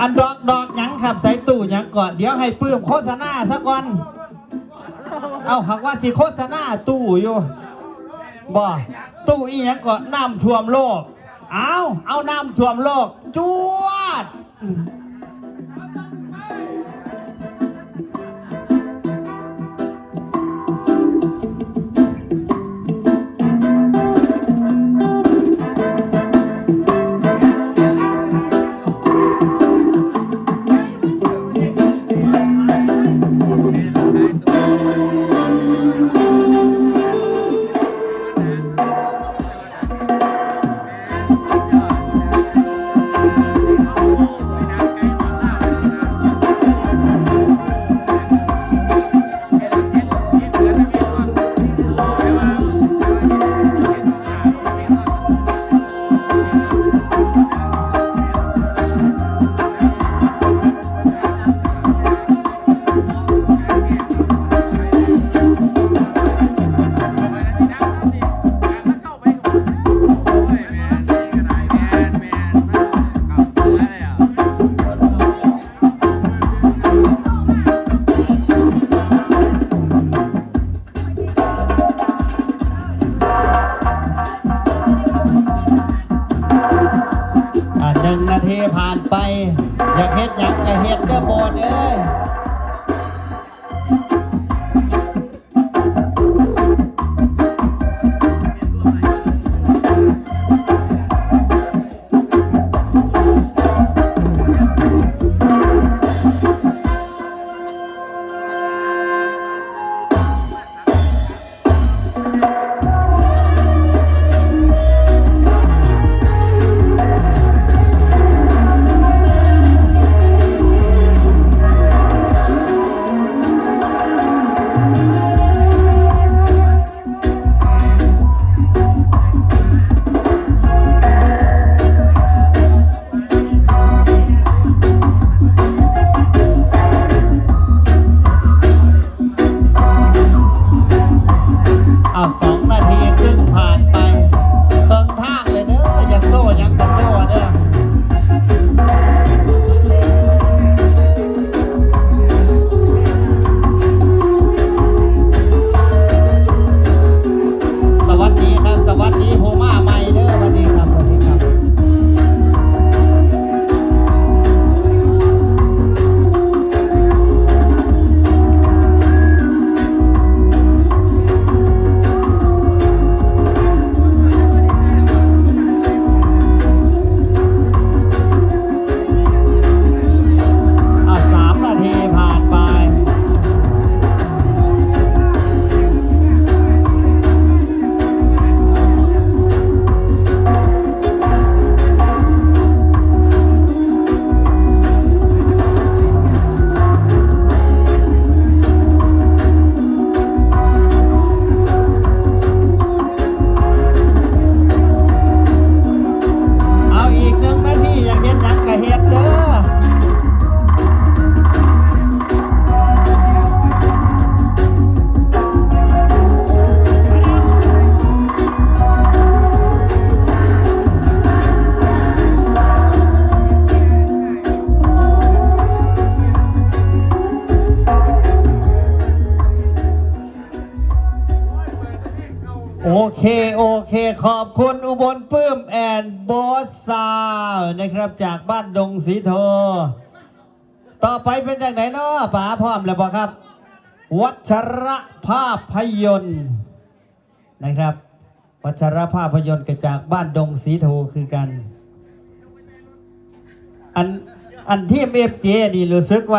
อันดอกดอกหยังครับใส่ตู้หยังก่อนเดี๋ยวให้ปื้มโฆษณาซะก่อน เอาหากว่าสิโฆษณาตู้อยู่บ่ตู้อีหยังก่อนน้ำท่วมโลก เอาเอาน้ำท่วมโลกจวด หนึ่งนาทีผ่านไป อยากเฮ็ดอยากกะเฮ็ดเด้อโบนเอ้ย โอเค โอเค ขอบคุณอุบลปื้มแอนบอสซาวนะครับจากบ้านดงสีโท ต่อไปเป็นจากไหนเนาะป๋าพร้อมแล้วบอกครับ วัชระภาพยนตร์นะครับ วัชระภาพยนตร์ก็จากบ้านดงสีโทคือกัน อันอันที่เอฟเจนี่รู้สึกว่า